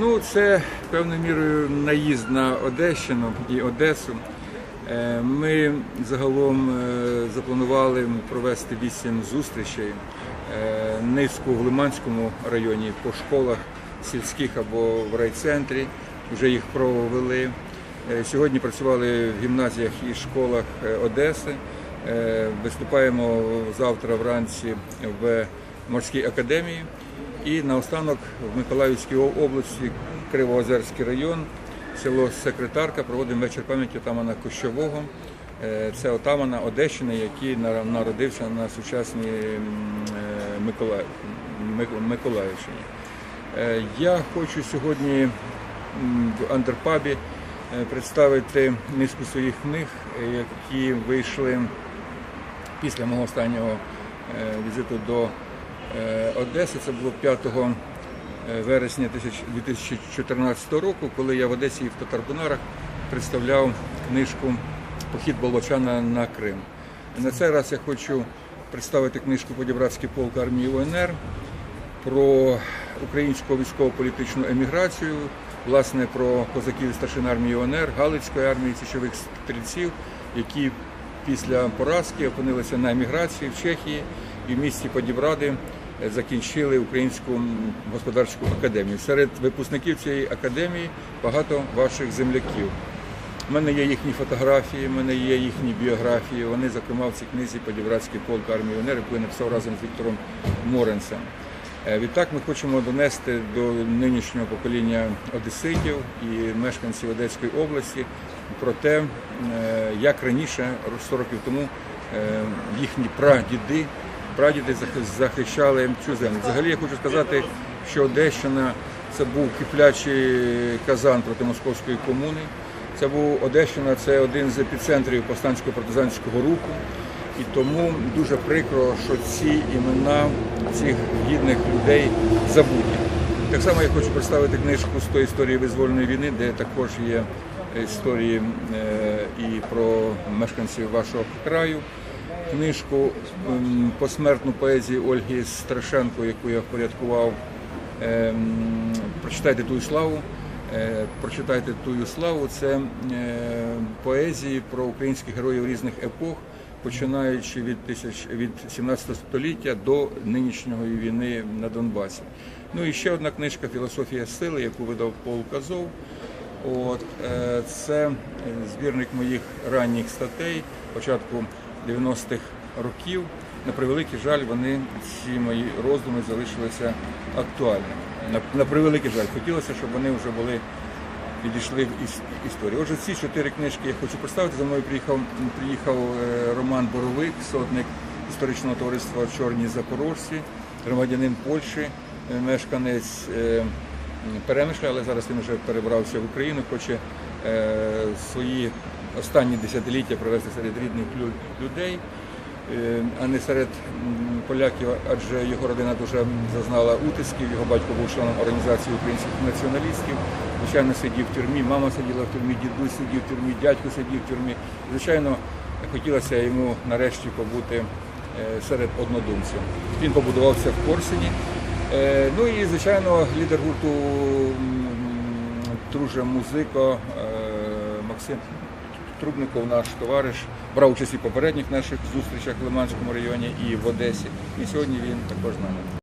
Ну, це певною мірою наїзд на Одещину і Одесу. Е, Ми загалом е, запланували провести вісім зустрічей, е, низку в Лиманському районі по школах сільських або в райцентрі. Вже їх провели. Сьогодні працювали в гімназіях і школах Одеси. Виступаємо завтра вранці в морській академії. І наостанок в Миколаївській області, Кривоозерський район, село Секретарка, проводимо вечір пам'яті отамана Кощового. Е, Це отамана Одещини, який народився на сучасній е, Миколаїв, Миколаївщині. Е, Я хочу сьогодні в андерпабі представити низку своїх книг, які вийшли після мого останнього візиту до Одеси. Це було 5 е, вересня 2014 року, коли я в Одесі і в Татарбунарах представляв книжку Похід Болбочана на Крим. На цей раз я хочу представити книжку Подібратський полк армії УНР про українську військово-політичну еміграцію, власне, про козаків і старшин армії УНР, Галицької армії січових стрільців, які після поразки опинилися на еміграції в Чехії і в місті Подібради е, закінчили Українську господарську академію. Серед випускників цієї академії багато ваших земляків. У мене є їхні фотографії, в мене є їхні біографії. Вони, зокрема, в цій книзі Подібратський полк армії УНР, яку написав разом з Віктором Моренцем. Е, Відтак ми хочемо донести до нинішнього покоління одеситів і мешканців Одеської області про те, е, як раніше, 100 років тому, е, їхні прадіди, прадіди захищали цю землю. Взагалі я хочу сказати, що Одещина це був киплячий казан проти московської комуни. Це був Одещина, це один з епіцентрів повстанського партизанського руху. І тому дуже прикро, що ці імена цих гідних людей забуті. Так само я хочу представити книжку з тої історії визвольної війни, де також є історії е, і про мешканців вашого краю. Книжку ем, посмертну поезію Ольги Страшенко, яку я впорядкував. Ем, Прочитайте ту славу. Е, Прочитайте тую славу. Це е, поезії про українських героїв різних епох, починаючи від тисяч від 17 століття до нинішньої війни на Донбасі. Ну і ще одна книжка Філософія сили, яку видав Пол Казов. От е, це збірник моїх ранніх статей початку 90-х років. На превеликий жаль, вони ці мої роздуми залишилися актуальними. На, на превеликий жаль, хотілося, щоб вони вже були підійшли в іс- історію. Отже, ці чотири книжки я хочу представити. За мною приїхав приїхав е, Роман Боровик, сотник історичного товариства Чорні Запорожці, громадянин Польщі, е, мешканець. е, Перемишля, але зараз він вже перебрався в Україну, хоче свої останні десятиліття провести серед рідних людей, е, а не серед поляків, адже його родина дуже зазнала утисків. Його батько був членом організації українських націоналістів. Звичайно, сидів в тюрмі, мама сиділа в тюрмі, дідусь сидів в тюрмі, дядько сидів в тюрмі. Звичайно, хотілося йому нарешті побути е, серед однодумців. Він побудувався в Корсуні. Е, Ну і звичайно, лідер гурту друже музико Максим Трубников, наш товариш, брав участь в попередніх наших зустрічах в Лиманському районі і в Одесі. І сьогодні він також з нами.